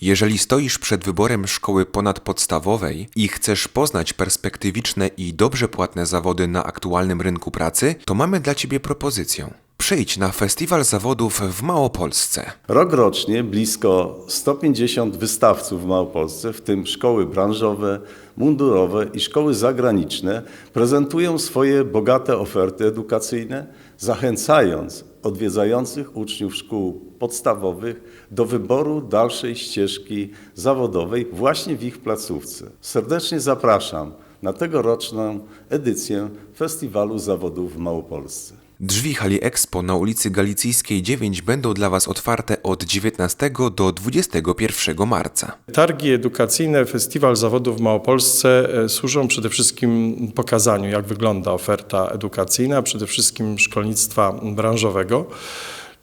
Jeżeli stoisz przed wyborem szkoły ponadpodstawowej i chcesz poznać perspektywiczne i dobrze płatne zawody na aktualnym rynku pracy, to mamy dla Ciebie propozycję. Przyjdź na Festiwal Zawodów w Małopolsce. Rok rocznie blisko 150 wystawców w Małopolsce, w tym szkoły branżowe, mundurowe i szkoły zagraniczne, prezentują swoje bogate oferty edukacyjne, zachęcając odwiedzających uczniów szkół podstawowych do wyboru dalszej ścieżki zawodowej właśnie w ich placówce. Serdecznie zapraszam na tegoroczną edycję Festiwalu Zawodów w Małopolsce. Drzwi hali Expo na ulicy Galicyjskiej 9 będą dla Was otwarte od 19 do 21 marca. Targi edukacyjne, Festiwal Zawodów w Małopolsce e, służą przede wszystkim pokazaniu, jak wygląda oferta edukacyjna, przede wszystkim szkolnictwa branżowego,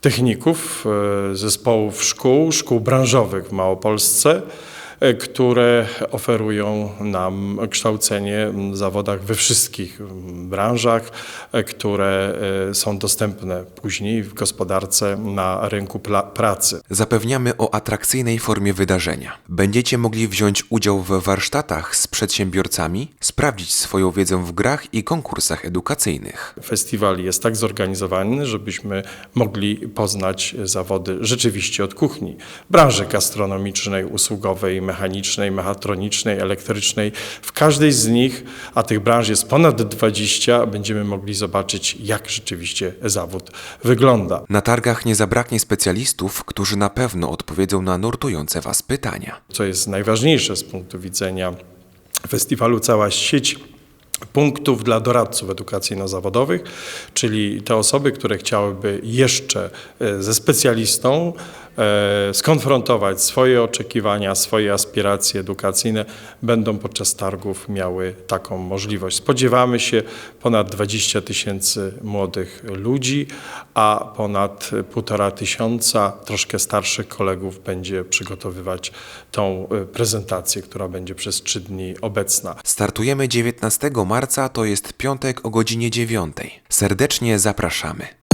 techników, e, zespołów szkół, szkół branżowych w Małopolsce, które oferują nam kształcenie w zawodach we wszystkich branżach, e, które e, są dostępne później w gospodarce na rynku pracy. Zapewniamy o atrakcyjnej formie wydarzenia. Będziecie mogli wziąć udział w warsztatach z przedsiębiorcami, sprawdzić swoją wiedzę w grach i konkursach edukacyjnych. Festiwal jest tak zorganizowany, żebyśmy mogli poznać zawody rzeczywiście od kuchni. Branży gastronomicznej, usługowej, mechanicznej, mechatronicznej, elektrycznej. W każdej z nich, a tych branż jest ponad 20, będziemy mogli zobaczyć, jak rzeczywiście zawód wygląda. Na targach nie zabraknie specjalistów, którzy na pewno odpowiedzą na nurtujące Was pytania. co jest najważniejsze z punktu widzenia festiwalu, cała sieć punktów dla doradców edukacyjno-zawodowych, czyli te osoby, które chciałyby jeszcze e, ze specjalistą skonfrontować swoje oczekiwania, swoje aspiracje edukacyjne, będą podczas targów miały taką możliwość. Spodziewamy się ponad 20 tysięcy młodych ludzi, a ponad półtora tysiąca troszkę starszych kolegów będzie przygotowywać tą e, prezentację, która będzie przez trzy dni obecna. Startujemy 19 marca, to jest piątek o godzinie 9. Serdecznie zapraszamy.